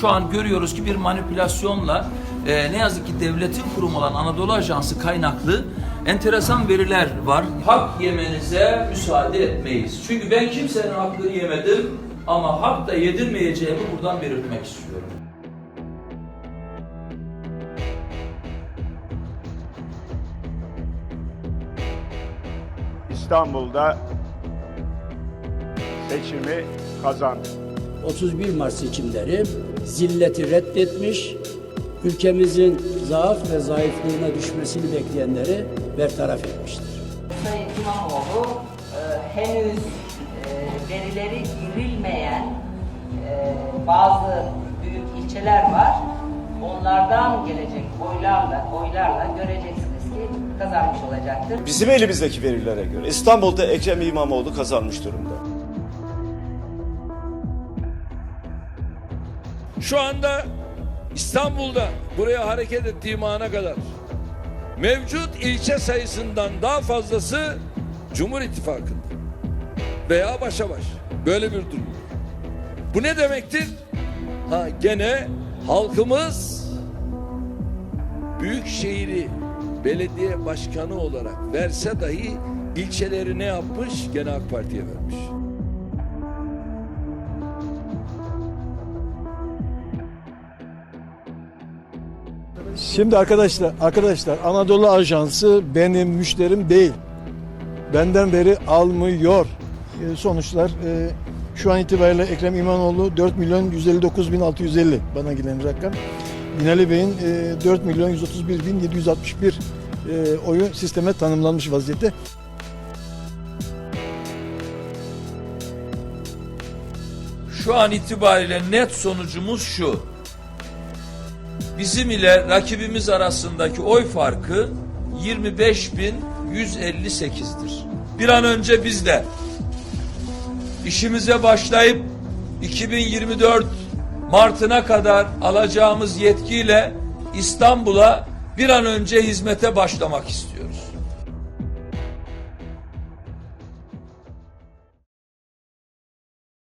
şu an görüyoruz ki bir manipülasyonla e, ne yazık ki devletin kurumu olan Anadolu Ajansı kaynaklı enteresan veriler var. Hak yemenize müsaade etmeyiz. Çünkü ben kimsenin hakkını yemedim ama hak da yedirmeyeceğimi buradan belirtmek istiyorum. İstanbul'da seçimi kazandı. 31 Mart seçimleri zilleti reddetmiş, ülkemizin zaaf ve zayıflığına düşmesini bekleyenleri bertaraf etmiştir. Sayın İmamoğlu e, henüz e, verileri girilmeyen e, bazı büyük ilçeler var. Onlardan gelecek oylarla, oylarla göreceksiniz ki kazanmış olacaktır. Bizim elimizdeki verilere göre İstanbul'da Ekrem İmamoğlu kazanmış durumda. Şu anda İstanbul'da buraya hareket ettiğim ana kadar mevcut ilçe sayısından daha fazlası Cumhur İttifakı'nda veya başa baş. Böyle bir durum. Bu ne demektir? Ha gene halkımız büyük şehri belediye başkanı olarak verse dahi ilçeleri ne yapmış? Gene AK Parti'ye vermiş. Şimdi arkadaşlar, arkadaşlar Anadolu Ajansı benim müşterim değil. Benden beri almıyor. E, sonuçlar e, şu an itibariyle Ekrem İmamoğlu 4 milyon 159 bin 650 bana gelen rakam. Binali Bey'in e, 4 milyon 131 bin 761 e, oyu sisteme tanımlanmış vaziyette. Şu an itibariyle net sonucumuz şu. Bizim ile rakibimiz arasındaki oy farkı 25.158'dir. Bir an önce biz de işimize başlayıp 2024 Mart'ına kadar alacağımız yetkiyle İstanbul'a bir an önce hizmete başlamak istiyoruz.